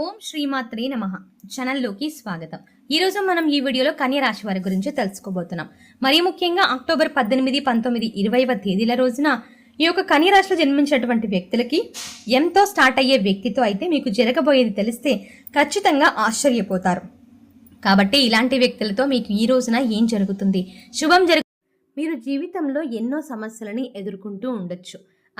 ఓం శ్రీమాత్రే నమ. ఛానల్లోకి స్వాగతం. ఈరోజు మనం ఈ వీడియోలో కన్య రాశి వారి గురించి తెలుసుకోబోతున్నాం. మరీ ముఖ్యంగా అక్టోబర్ పద్దెనిమిది పంతొమ్మిది ఇరవైవ తేదీల రోజున ఈ యొక్క కన్య రాశిలో జన్మించినటువంటి వ్యక్తులకి ఎంతో స్టార్ట్ అయ్యే వ్యక్తితో అయితే మీకు జరగబోయేది తెలిస్తే ఖచ్చితంగా ఆశ్చర్యపోతారు. కాబట్టి ఇలాంటి వ్యక్తులతో మీకు ఈ రోజున ఏం జరుగుతుంది? శుభం జరుగు మీరు జీవితంలో ఎన్నో సమస్యలని ఎదుర్కొంటూ ఉండొచ్చు.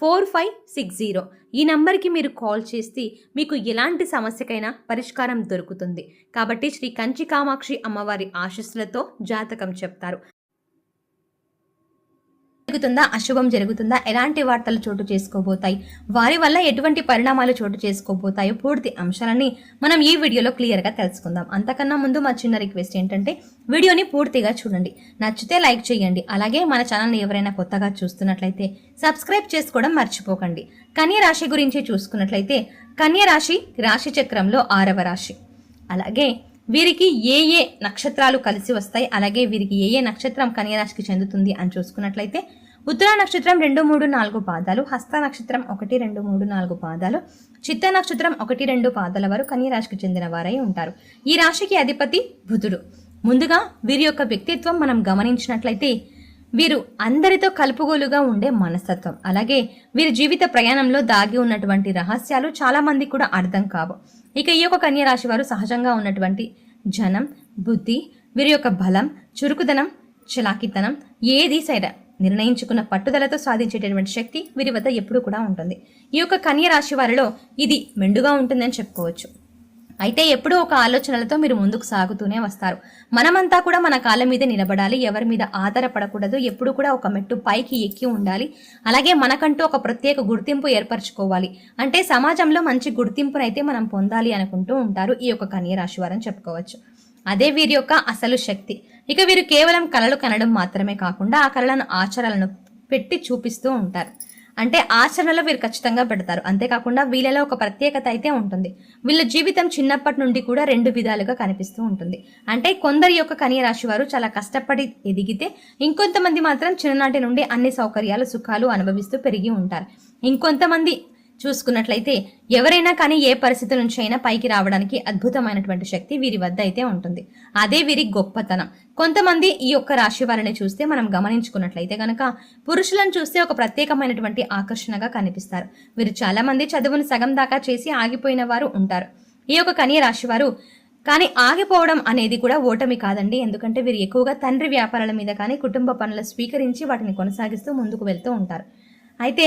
four five six zero. ఈ నంబర్కి మీరు కాల్ చేస్తే మీకు ఎలాంటి సమస్యకైనా పరిష్కారం దొరుకుతుంది. కాబట్టి శ్రీ కంచి కామాక్షి అమ్మవారి ఆశస్సులతో జాతకం చెప్తారు. జరుగుతుందా? అశుభం జరుగుతుందా? ఎలాంటి వార్తలు చోటు చేసుకోబోతాయి? వారి వల్ల ఎటువంటి పరిణామాలు చోటు చేసుకోబోతాయో పూర్తి అంశాలని మనం ఈ వీడియోలో క్లియర్గా తెలుసుకుందాం. అంతకన్నా ముందు మా చిన్న రిక్వెస్ట్ ఏంటంటే వీడియోని పూర్తిగా చూడండి. నచ్చితే లైక్ చేయండి. అలాగే మన ఛానల్ని ఎవరైనా కొత్తగా చూస్తున్నట్లయితే సబ్స్క్రైబ్ చేసుకోవడం మర్చిపోకండి. కన్య రాశి గురించి చూసుకున్నట్లయితే కన్య రాశి రాశి చక్రంలో ఆరవ రాశి. అలాగే వీరికి ఏ ఏ నక్షత్రాలు కలిసి వస్తాయి? అలాగే వీరికి ఏ ఏ నక్షత్రం కన్యరాశికి చెందుతుంది అని చూసుకున్నట్లయితే ఉత్తర నక్షత్రం రెండు మూడు నాలుగు పాదాలు హస్త నక్షత్రం ఒకటి రెండు మూడు నాలుగు పాదాలు చిత్త నక్షత్రం ఒకటి రెండు పాదాల వారు కన్యరాశికి చెందిన వారై ఉంటారు. ఈ రాశికి అధిపతి బుధుడు. ముందుగా వీరి యొక్క వ్యక్తిత్వం మనం గమనించినట్లయితే వీరు అందరితో కలుపుగోలుగా ఉండే మనస్తత్వం. అలాగే వీరి జీవిత ప్రయాణంలో దాగి ఉన్నటువంటి రహస్యాలు చాలా మంది కూడా అర్థం కావు. ఇక ఈ యొక్క కన్యరాశి వారు సహజంగా ఉన్నటువంటి జనం బుద్ధి వీరి యొక్క బలం చురుకుదనం చలాకితనం ఏది సైరా నిర్ణయించుకున్న పట్టుదలతో సాధించేటటువంటి శక్తి వీరి వద్ద ఎప్పుడూ కూడా ఉంటుంది. ఈ యొక్క కన్య రాశి వారిలో ఇది మెండుగా ఉంటుందని చెప్పుకోవచ్చు. అయితే ఎప్పుడూ ఒక ఆలోచనలతో మీరు ముందుకు సాగుతూనే వస్తారు. మనమంతా కూడా మన కాళ్ళ మీద నిలబడాలి ఎవరి మీద ఆధారపడకూడదు ఎప్పుడు కూడా ఒక మెట్టు పైకి ఎక్కి ఉండాలి. అలాగే మనకంటూ ఒక ప్రత్యేక గుర్తింపు ఏర్పరచుకోవాలి. అంటే సమాజంలో మంచి గుర్తింపునైతే మనం పొందాలి అనుకుంటూ ఉంటారు ఈ యొక్క కన్య రాశి వారని చెప్పుకోవచ్చు. అదే వీరి యొక్క అసలు శక్తి. ఇక వీరు కేవలం కళలు కనడం మాత్రమే కాకుండా ఆ కళలను ఆచరణలను పెట్టి చూపిస్తూ ఉంటారు. అంటే ఆచరణలో వీరు ఖచ్చితంగా పెడతారు. అంతేకాకుండా వీళ్ళలో ఒక ప్రత్యేకత అయితే ఉంటుంది. వీళ్ళ జీవితం చిన్నప్పటి నుండి కూడా రెండు విధాలుగా కనిపిస్తూ ఉంటుంది. అంటే కొందరి యొక్క కన్య రాశి వారు చాలా కష్టపడి ఎదిగితే ఇంకొంతమంది మాత్రం చిన్ననాటి నుండి అన్ని సౌకర్యాలు సుఖాలు అనుభవిస్తూ పెరిగి ఉంటారు. ఇంకొంతమంది చూసుకున్నట్లయితే ఎవరైనా కానీ ఏ పరిస్థితి నుంచి అయినా పైకి రావడానికి అద్భుతమైనటువంటి శక్తి వీరి వద్ద అయితే ఉంటుంది. అదే వీరి గొప్పతనం. కొంతమంది ఈ యొక్క రాశి వారిని చూస్తే మనం గమనించుకున్నట్లయితే కనుక పురుషులను చూస్తే ఒక ప్రత్యేకమైనటువంటి ఆకర్షణగా కనిపిస్తారు. వీరు చాలా మంది చదువును సగం దాకా చేసి ఆగిపోయిన వారు ఉంటారు. ఈ యొక్క కన్య రాశి వారు కానీ ఆగిపోవడం అనేది కూడా ఓటమి కాదండి. ఎందుకంటే వీరు ఎక్కువగా తండ్రి వ్యాపారాల మీద కానీ కుటుంబ పనులు స్వీకరించి వాటిని కొనసాగిస్తూ ముందుకు వెళ్తూ ఉంటారు. అయితే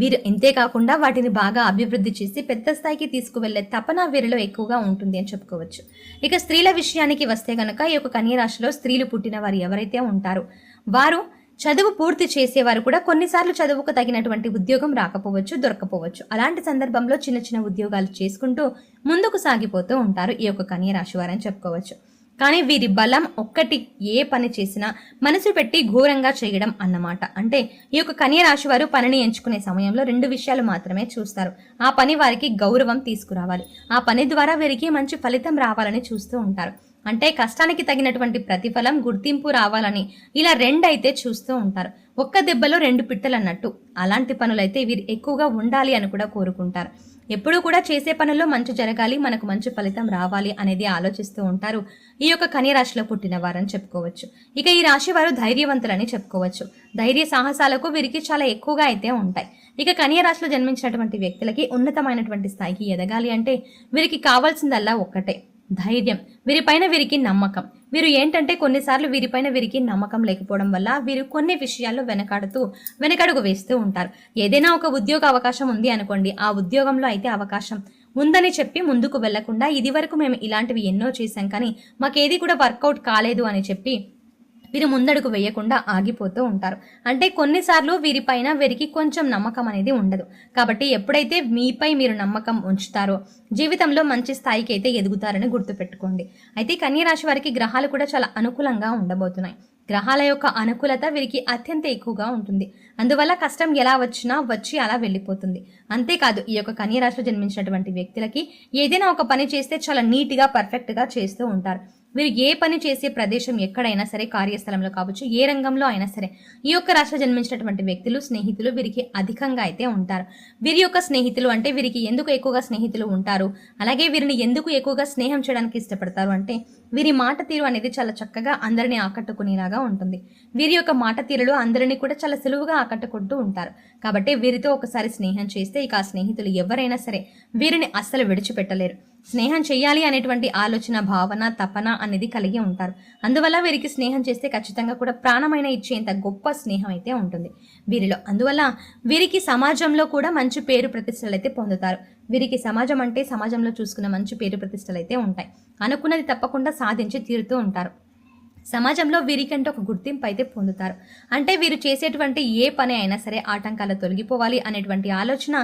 వీరు ఇంతే కాకుండా వాటిని బాగా అభివృద్ధి చేసి పెద్ద స్థాయికి తీసుకువెళ్ళే తపన వీరిలో ఎక్కువగా ఉంటుంది అని చెప్పుకోవచ్చు. ఇక స్త్రీల విషయానికి వస్తే గనక ఈ యొక్క కన్య రాశిలో స్త్రీలు పుట్టిన వారు ఎవరైతే ఉంటారో వారు చదువు పూర్తి చేసేవారు కూడా కొన్నిసార్లు చదువుకు తగినటువంటి ఉద్యోగం రాకపోవచ్చు దొరకపోవచ్చు. అలాంటి సందర్భంలో చిన్న చిన్న ఉద్యోగాలు చేసుకుంటూ ముందుకు సాగిపోతూ ఉంటారు ఈ యొక్క కన్య రాశి వారని చెప్పుకోవచ్చు. కానీ వీరి బలం ఒక్కటి ఏ పని చేసినా మనసు పెట్టి ఘోరంగా చేయడం అన్నమాట. అంటే ఈ యొక్క కన్య రాశి వారు పనిని ఎంచుకునే సమయంలో రెండు విషయాలు మాత్రమే చూస్తారు. ఆ పని వారికి గౌరవం తీసుకురావాలి. ఆ పని ద్వారా వీరికి మంచి ఫలితం రావాలని చూస్తూ ఉంటారు. అంటే కష్టానికి తగినటువంటి ప్రతిఫలం గుర్తింపు రావాలని ఇలా రెండైతే చూస్తూ ఉంటారు. ఒక్క దెబ్బలో రెండు పిట్టలు అన్నట్టు అలాంటి పనులైతే వీరు ఎక్కువగా ఉండాలి అని కూడా కోరుకుంటారు. ఎప్పుడూ కూడా చేసే పనుల్లో మంచి జరగాలి మనకు మంచి ఫలితం రావాలి అనేది ఆలోచిస్తూ ఉంటారు. ఈ యొక్క కన్య రాశిలో పుట్టిన వారని చెప్పుకోవచ్చు. ఇక ఈ రాశి వారు ధైర్యవంతులని చెప్పుకోవచ్చు. ధైర్య సాహసాలకు వీరికి చాలా ఎక్కువగా అయితే ఉంటాయి. ఇక కన్య రాశిలో జన్మించినటువంటి వ్యక్తులకి ఉన్నతమైనటువంటి స్థాయికి ఎదగాలి అంటే వీరికి కావాల్సిందల్లా ఒక్కటే. ధైర్యం. వీరిపైన వీరికి నమ్మకం. వీరు ఏంటంటే కొన్నిసార్లు వీరిపైన వీరికి నమ్మకం లేకపోవడం వల్ల వీరు కొన్ని విషయాల్లో వెనకాడుతూ వెనకడుగు వేస్తూ ఉంటారు. ఏదైనా ఒక ఉద్యోగ అవకాశం ఉంది అనుకోండి ఆ ఉద్యోగంలో అయితే అవకాశం ఉందని చెప్పి ముందుకు వెళ్ళకుండా ఇది వరకు మేము ఇలాంటివి ఎన్నో చేశాం కానీ మాకేది కూడా వర్కౌట్ కాలేదు అని చెప్పి వీరు ముందడుగు వేయకుండా ఆగిపోతూ ఉంటారు. అంటే కొన్నిసార్లు వీరిపైన వీరికి కొంచెం నమ్మకం అనేది ఉండదు. కాబట్టి ఎప్పుడైతే మీపై మీరు నమ్మకం ఉంచుతారో జీవితంలో మంచి స్థాయికి అయితే ఎదుగుతారని గుర్తుపెట్టుకోండి. అయితే కన్యరాశి వారికి గ్రహాలు కూడా చాలా అనుకూలంగా ఉండబోతున్నాయి. గ్రహాల యొక్క అనుకూలత వీరికి అత్యంత ఎక్కువగా ఉంటుంది. అందువల్ల కష్టం ఎలా వచ్చినా వచ్చి అలా వెళ్ళిపోతుంది. అంతేకాదు ఈ యొక్క కన్యరాశిలో జన్మించినటువంటి వ్యక్తులకి ఏదైనా ఒక పని చేస్తే చాలా నీట్గా పర్ఫెక్ట్గా చేస్తూ ఉంటారు. వీరు ఏ పని చేసే ప్రదేశం ఎక్కడైనా సరే కార్యస్థలంలో కావచ్చు ఏ రంగంలో అయినా సరే ఈ యొక్క రాష్ట్ర జన్మించినటువంటి వ్యక్తులు స్నేహితులు వీరికి అధికంగా అయితే ఉంటారు. వీరి యొక్క స్నేహితులు అంటే వీరికి ఎందుకు ఎక్కువగా స్నేహితులు ఉంటారు? అలాగే వీరిని ఎందుకు ఎక్కువగా స్నేహం చేయడానికి ఇష్టపడతారు? అంటే వీరి మాట తీరు అనేది చాలా చక్కగా అందరినీ ఆకట్టుకునేలాగా ఉంటుంది. వీరి యొక్క మాట తీరులో అందరినీ కూడా చాలా సులువుగా ఆకట్టుకుంటూ ఉంటారు. కాబట్టి వీరితో ఒకసారి స్నేహం చేస్తే ఇక ఆ స్నేహితులు ఎవరైనా సరే వీరిని అస్సలు విడిచిపెట్టలేరు. స్నేహం చేయాలి అనేటువంటి ఆలోచన భావన తపన అనేది కలిగి ఉంటారు. అందువల్ల వీరికి స్నేహం చేస్తే ఖచ్చితంగా కూడా ప్రాణమైన ఇచ్చేంత గొప్ప స్నేహం అయితే ఉంటుంది. వీరిలో అందువల్ల వీరికి సమాజంలో కూడా మంచి పేరు ప్రతిష్టలు అయితే పొందుతారు. వీరికి సమాజం అంటే సమాజంలో చూసుకున్న మంచి పేరు ప్రతిష్టలు అయితే ఉంటాయి. అనుకున్నది తప్పకుండా సాధించి తీరుతూ ఉంటారు. సమాజంలో వీరికంటే ఒక గుర్తింపు అయితే పొందుతారు. అంటే వీరు చేసేటువంటి ఏ పని అయినా సరే ఆటంకాలు తొలగిపోవాలి అనేటువంటి ఆలోచన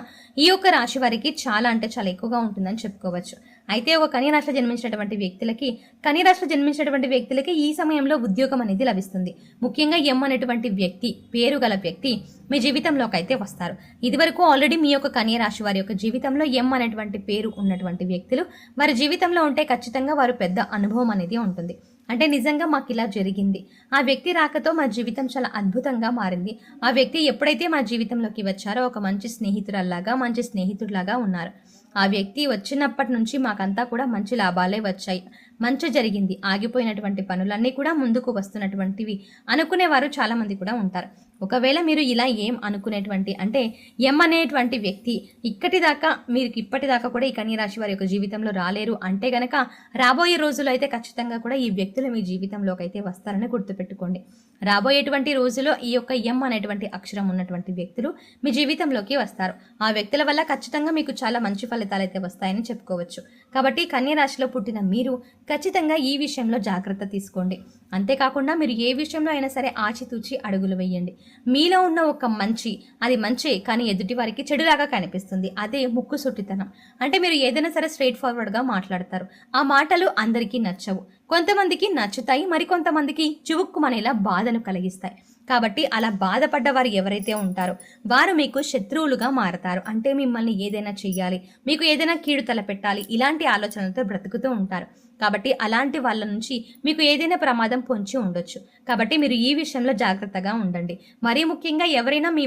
ఈ యొక్క రాశి వారికి చాలా అంటే చాలా ఎక్కువగా ఉంటుందని చెప్పుకోవచ్చు. అయితే ఒక కన్య రాశిలో జన్మించినటువంటి వ్యక్తులకి కన్య రాశిలో జన్మించినటువంటి వ్యక్తులకి ఈ సమయంలో ఉద్యోగం అనేది లభిస్తుంది. ముఖ్యంగా ఎం అనేటువంటి వ్యక్తి పేరు గల వ్యక్తి మీ జీవితంలోకి అయితే వస్తారు. ఇదివరకు ఆల్రెడీ మీ యొక్క కన్య రాశి వారి యొక్క జీవితంలో ఎం అనేటువంటి పేరు ఉన్నటువంటి వ్యక్తులు వారి జీవితంలో ఉంటే ఖచ్చితంగా వారు పెద్ద అనుభవం అనేది ఉంటుంది. అంటే నిజంగా మాకు ఇలా జరిగింది. ఆ వ్యక్తి రాకతో మా జీవితం చాలా అద్భుతంగా మారింది. ఆ వ్యక్తి ఎప్పుడైతే మా జీవితంలోకి వచ్చారో ఒక మంచి స్నేహితురాల్లాగా మంచి స్నేహితుడిలాగా ఉన్నారు. ఆ వ్యక్తి వచ్చినప్పటి నుంచి మాకంతా కూడా మంచి లాభాలే వచ్చాయి. మంచి జరిగింది. ఆగిపోయినటువంటి పనులన్నీ కూడా ముందుకు వస్తున్నటువంటివి అనుకునేవారు చాలామంది కూడా ఉంటారు. ఒకవేళ మీరు ఇలా ఏం అనుకునేటువంటి అంటే ఎం అనేటువంటి వ్యక్తి ఇక్కటిదాకా మీరు ఇప్పటిదాకా కూడా ఈ కన్యరాశి వారి యొక్క జీవితంలో రాలేరు అంటే గనక రాబోయే రోజుల్లో అయితే ఖచ్చితంగా కూడా ఈ వ్యక్తులు మీ జీవితంలోకి అయితే వస్తారని గుర్తుపెట్టుకోండి. రాబోయేటువంటి రోజులో ఈ యొక్క ఎం అనేటువంటి అక్షరం ఉన్నటువంటి వ్యక్తులు మీ జీవితంలోకి వస్తారు. ఆ వ్యక్తుల వల్ల ఖచ్చితంగా మీకు చాలా మంచి ఫలితాలు అయితే వస్తాయని చెప్పుకోవచ్చు. కాబట్టి కన్యరాశిలో పుట్టిన మీరు ఖచ్చితంగా ఈ విషయంలో జాగ్రత్త తీసుకోండి. అంతేకాకుండా మీరు ఏ విషయంలో అయినా సరే ఆచితూచి అడుగులు వేయండి. మీలో ఉన్న ఒక మంచి అది మంచి కానీ ఎదుటి వారికి చెడులాగా కనిపిస్తుంది. అదే ముక్కు సుట్టితనం. అంటే మీరు ఏదైనా సరే స్ట్రైట్ ఫార్వర్డ్గా మాట్లాడతారు. ఆ మాటలు అందరికీ నచ్చవు. కొంతమందికి నచ్చుతాయి మరికొంతమందికి చివుక్కుమనేలా బాధను కలిగిస్తాయి. కాబట్టి అలా బాధపడ్డ వారు ఎవరైతే ఉంటారో వారు మీకు శత్రువులుగా మారతారు. అంటే మిమ్మల్ని ఏదైనా చెయ్యాలి మీకు ఏదైనా కీడు తలపెట్టాలి ఇలాంటి ఆలోచనలతో బ్రతుకుతూ ఉంటారు. కాబట్టి అలాంటి వాళ్ళ నుంచి మీకు ఏదైనా ప్రమాదం పొంచి ఉండొచ్చు. కాబట్టి మీరు ఈ విషయంలో జాగ్రత్తగా ఉండండి. మరీ ముఖ్యంగా ఎవరైనా మీ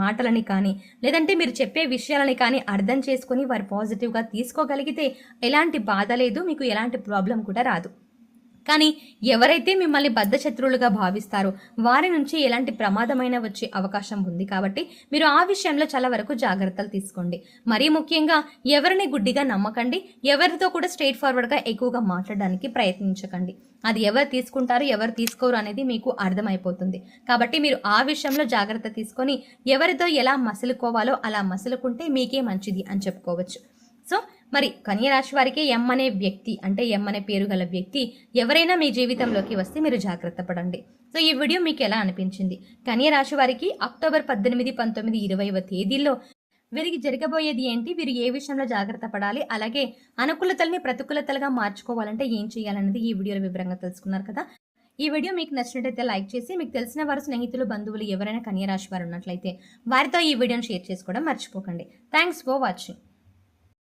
మాటలని కానీ లేదంటే మీరు చెప్పే విషయాలని కానీ అర్థం చేసుకుని వారు పాజిటివ్గా తీసుకోగలిగితే ఎలాంటి బాధ లేదు మీకు ఎలాంటి ప్రాబ్లం కూడా రాదు. కానీ ఎవరైతే మిమ్మల్ని బద్ధశత్రువులుగా భావిస్తారో వారి నుంచి ఎలాంటి ప్రమాదమైన వచ్చే అవకాశం ఉంది కాబట్టి మీరు ఆ విషయంలో చాలా వరకు జాగ్రత్తలు తీసుకోండి. మరీ ముఖ్యంగా ఎవరిని గుడ్డిగా నమ్మకండి ఎవరితో కూడా స్ట్రైట్ ఫార్వర్డ్గా ఎక్కువగా మాట్లాడడానికి ప్రయత్నించకండి. అది ఎవరు తీసుకుంటారు ఎవరు తీసుకోరు అనేది మీకు అర్థమైపోతుంది. కాబట్టి మీరు ఆ విషయంలో జాగ్రత్త తీసుకొని ఎవరితో ఎలా మసులుకోవాలో అలా మసులుకుంటే మీకే మంచిది అని చెప్పుకోవచ్చు. సో మరి కన్యరాశి వారికి ఎం అనే వ్యక్తి అంటే ఎం అనే పేరు గల వ్యక్తి ఎవరైనా మీ జీవితంలోకి వస్తే మీరు జాగ్రత్త పడండి. సో ఈ వీడియో మీకు ఎలా అనిపించింది? కన్యరాశి వారికి అక్టోబర్ పద్దెనిమిది పంతొమ్మిది ఇరవైవ తేదీల్లో వీరికి జరగబోయేది ఏంటి? వీరు ఏ విషయంలో జాగ్రత్త పడాలి? అలాగే అనుకూలతల్ని ప్రతికూలతలుగా మార్చుకోవాలంటే ఏం చేయాలనేది ఈ వీడియోలో వివరంగా తెలుసుకున్నారు కదా. ఈ వీడియో మీకు నచ్చినట్టయితే లైక్ చేసి మీకు తెలిసిన వారు స్నేహితులు బంధువులు ఎవరైనా కన్యరాశి వారు ఉన్నట్లయితే వారితో ఈ వీడియోను షేర్ చేసుకోవడం మర్చిపోకండి. Thanks for watching.